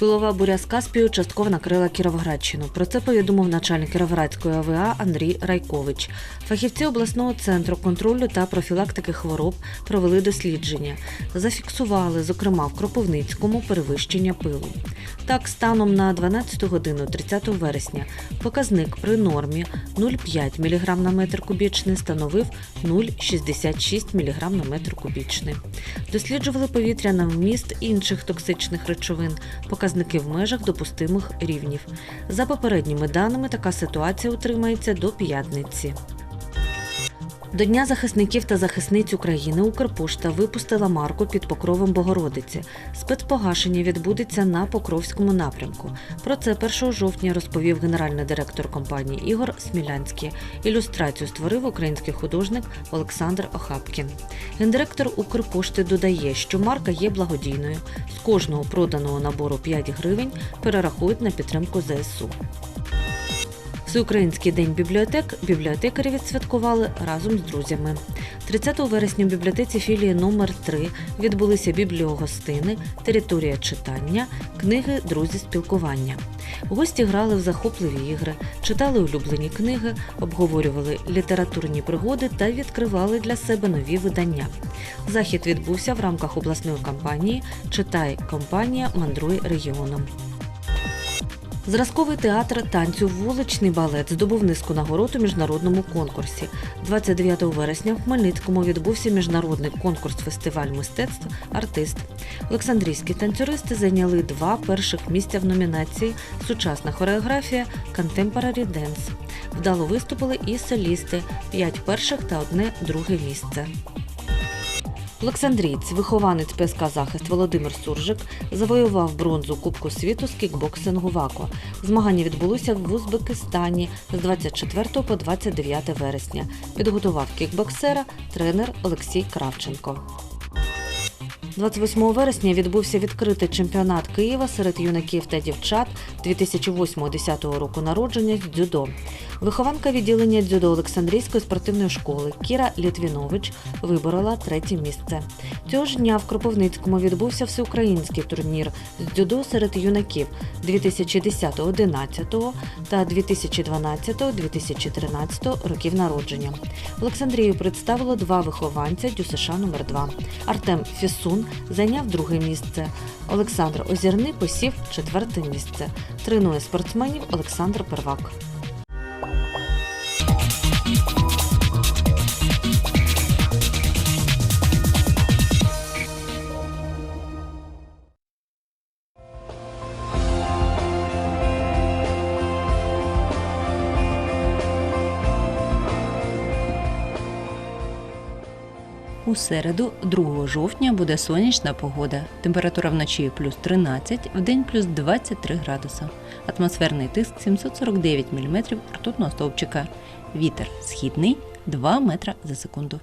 Пилова буря з Каспію частково накрила Кіровоградщину. Про це повідомив начальник Кіровоградської АВА Андрій Райкович. Фахівці обласного центру контролю та профілактики хвороб провели дослідження. Зафіксували, зокрема, в Кропивницькому перевищення пилу. Так, станом на 12 годину 30 вересня показник при нормі 0,5 мг на метр кубічний становив 0,66 мг на метр кубічний. Досліджували повітря на вміст інших токсичних речовин, показники в межах допустимих рівнів. За попередніми даними, така ситуація утримається до п'ятниці. До Дня захисників та захисниць України Укрпошта випустила марку під покровом Богородиці. Спецпогашення відбудеться на Покровському напрямку. Про це 1 жовтня розповів генеральний директор компанії Ігор Смілянський. Ілюстрацію створив український художник Олександр Охапкін. Гендиректор Укрпошти додає, що марка є благодійною. З кожного проданого набору 5 гривень перерахують на підтримку ЗСУ. Всеукраїнський день бібліотек бібліотекарі відсвяткували разом з друзями. 30 вересня в бібліотеці філії номер 3 відбулися бібліогостини, територія читання, книги Друзі спілкування. Гості грали в захопливі ігри, читали улюблені книги, обговорювали літературні пригоди та відкривали для себе нові видання. Захід відбувся в рамках обласної кампанії Читай компанія Мандруй регіоном. Зразковий театр танцю вуличний балет здобув низку нагород у міжнародному конкурсі. 29 вересня в Хмельницькому відбувся міжнародний конкурс фестиваль мистецтв Артист. Олександрійські танцюристи зайняли два перших місця в номінації Сучасна хореографія Contemporary Dance. Вдало виступили і солісти п'ять перших та одне друге місце. Олександрієць, вихованець ПСК Захист Володимир Суржик, завоював бронзу Кубку світу з кікбоксингу ВАКО. Змагання відбулося в Узбекистані з 24 по 29 вересня. Підготував кікбоксера тренер Олексій Кравченко. 28 вересня відбувся відкритий чемпіонат Києва серед юнаків та дівчат 2008-10 року народження дзюдо. Вихованка відділення дзюдо Олександрійської спортивної школи Кіра Літвінович виборола третє місце. Цього ж дня в Кропивницькому відбувся всеукраїнський турнір з дзюдо серед юнаків 2010-11 та 2012-2013 років народження. Олександрію представило два вихованця ДЮСШ номер 2 Артем Фісун зайняв друге місце. Олександр Озірний посів четверте місце. Тренує спортсменів Олександр Первак. У середу, 2 жовтня, буде сонячна погода. Температура вночі плюс 13, вдень плюс 23 градуса. Атмосферний тиск 749 мм ртутного стовпчика. Вітер східний 2 метра за секунду.